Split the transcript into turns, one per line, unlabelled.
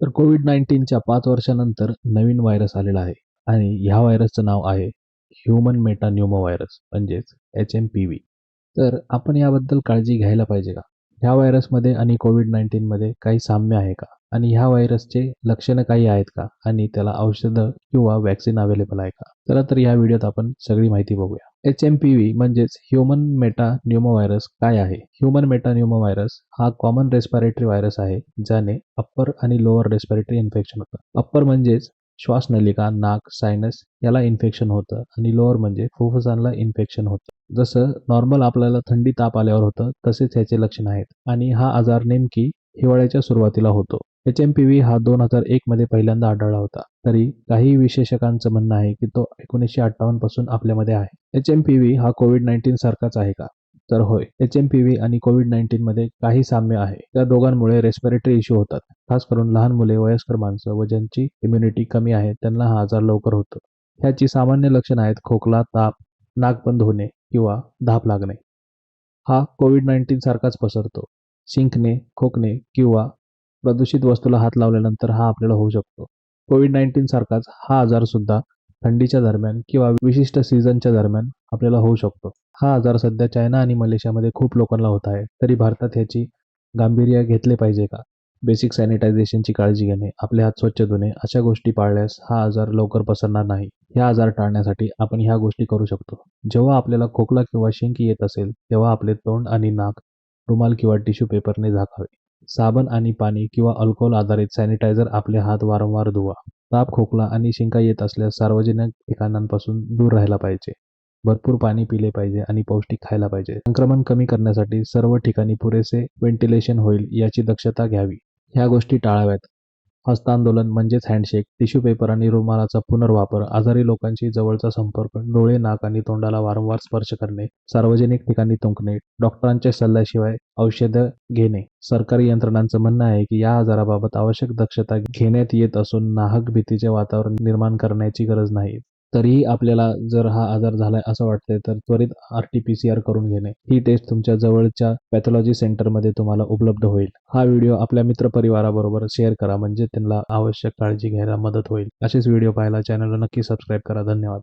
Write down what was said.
तर कोविड नाईन्टीनच्या पाच वर्षानंतर नवीन व्हायरस आलेला आहे आणि ह्या व्हायरसचं नाव आहे ह्युमन मेटान्युमो व्हायरस म्हणजेच एच एम पी व्ही तर आपण याबद्दल काळजी घ्यायला पाहिजे का? ह्या व्हायरसमध्ये आणि कोविड नाईन्टीनमध्ये काही साम्य आहे का? आणि ह्या व्हायरसचे लक्षणं काही आहेत का? आणि त्याला औषधं किंवा वॅक्सिन अवेलेबल आहे का? चला तर या व्हिडिओत आपण सगळी माहिती बघूया. एच एम पी व्ही म्हणजेच ह्युमन मेटा न्यूमो व्हायरस काय आहे? ह्युमन मेटा न्यूमो व्हायरस हा कॉमन रेस्पिरेटरी व्हायरस आहे ज्याने अप्पर आणि लोअर रेस्पिरेटरी इन्फेक्शन होतं. अप्पर म्हणजेच श्वासनलिका नाक सायनस याला इन्फेक्शन होतं आणि लोअर म्हणजे फुफ्फुसांना इन्फेक्शन होतं. जसं नॉर्मल आपल्याला थंडी ताप आल्यावर होतं तसेच ह्याचे लक्षण आहेत. आणि हा आजार नेमकी हिवाळ्याच्या सुरुवातीला होतो. एच एम पी व्ही हा दोन हजार एक मध्ये पहिल्यांदा आढळला होता. तरी काही विशेषकांचं म्हणणं आहे की तो एकोणीसशे अठ्ठावन्नपासून आपल्यामध्ये आहे. एच एम पी व्ही हा कोविड नाईन्टीन सारखाच आहे का? तर होय. एच एम पी व्ही आणि कोविड नाईन्टीन मध्ये काही साम्य आहे. त्या दोघांमुळे रेस्पिरेटरी इश्यू होतात. खास करून लहान मुले वयस्कर माणसं व ज्यांची इम्युनिटी कमी आहे त्यांना हा आजार लवकर होतो. ह्याची सामान्य लक्षणं आहेत खोकला ताप नाक बंद होणे किंवा धाप लागणे. हा कोविड नाईन्टीन सारखाच पसरतो. शिंकणे खोकणे किंवा प्रदूषित वस्तूला हात लावल्यानंतर हा आपल्याला होऊ शकतो. कोविड नाईन्टीन सारखाच हा आजार सुद्धा थंडीच्या दरम्यान किंवा विशिष्ट सीझनच्या दरम्यान आपल्याला होऊ शकतो. हा आजार सध्या चायना आणि मलेशियामध्ये खूप लोकांना होत आहे. तरी भारतात ह्याची गांभीर्य घेतले पाहिजे का? बेसिक सॅनिटायझेशनची काळजी घेणे आपले हात स्वच्छ धुणे अशा गोष्टी पाळल्यास हा आजार लवकर पसरणार नाही. ह्या आजार टाळण्यासाठी आपण ह्या गोष्टी करू शकतो. जेव्हा आपल्याला खोकला किंवा शिंक येत असेल तेव्हा आपले तोंड आणि नाक रुमाल किंवा टिश्यू पेपरने झाकावे. साबण आणि पाणी किंवा अल्कोहोल आधारित सॅनिटायझर आपले हात वारंवार धुवा. ताप खोकला आणि शिंका येत असल्यास सार्वजनिक ठिकाणांपासून दूर राहायला पाहिजे. भरपूर पाणी पिले पाहिजे आणि पौष्टिक खायला पाहिजे. संक्रमण कमी करण्यासाठी सर्व ठिकाणी पुरेसे व्हेंटिलेशन होईल याची दक्षता घ्यावी. ह्या गोष्टी टाळाव्यात. हस्तांदोलन म्हणजेच हँडशेक टिश्यू पेपर आणि रुमालाचा पुनर्वापर आजारी लोकांशी जवळचा संपर्क डोळे नाक आणि तोंडाला वारंवार स्पर्श करणे सार्वजनिक ठिकाणी तुंकणे डॉक्टरांच्या सल्ल्याशिवाय औषधं घेणे. सरकारी यंत्रणांचं म्हणणं आहे की या आजाराबाबत आवश्यक दक्षता घेण्यात येत असून नाहक भीतीचे वातावरण निर्माण करण्याची गरज नाही. तरीही आपल्याला जर हा आजार झालाय असं वाटतंय तर त्वरित R T P C R करून घेणे. ही टेस्ट तुमच्या जवळच्या पॅथॉलॉजी सेंटरमध्ये तुम्हाला उपलब्ध होईल. हा व्हिडिओ आपल्या मित्रपरिवाराबरोबर शेअर करा म्हणजे त्यांना आवश्यक काळजी घ्यायला मदत होईल. असेच व्हिडिओ पाहायला चॅनलला नक्की सबस्क्राईब करा. धन्यवाद.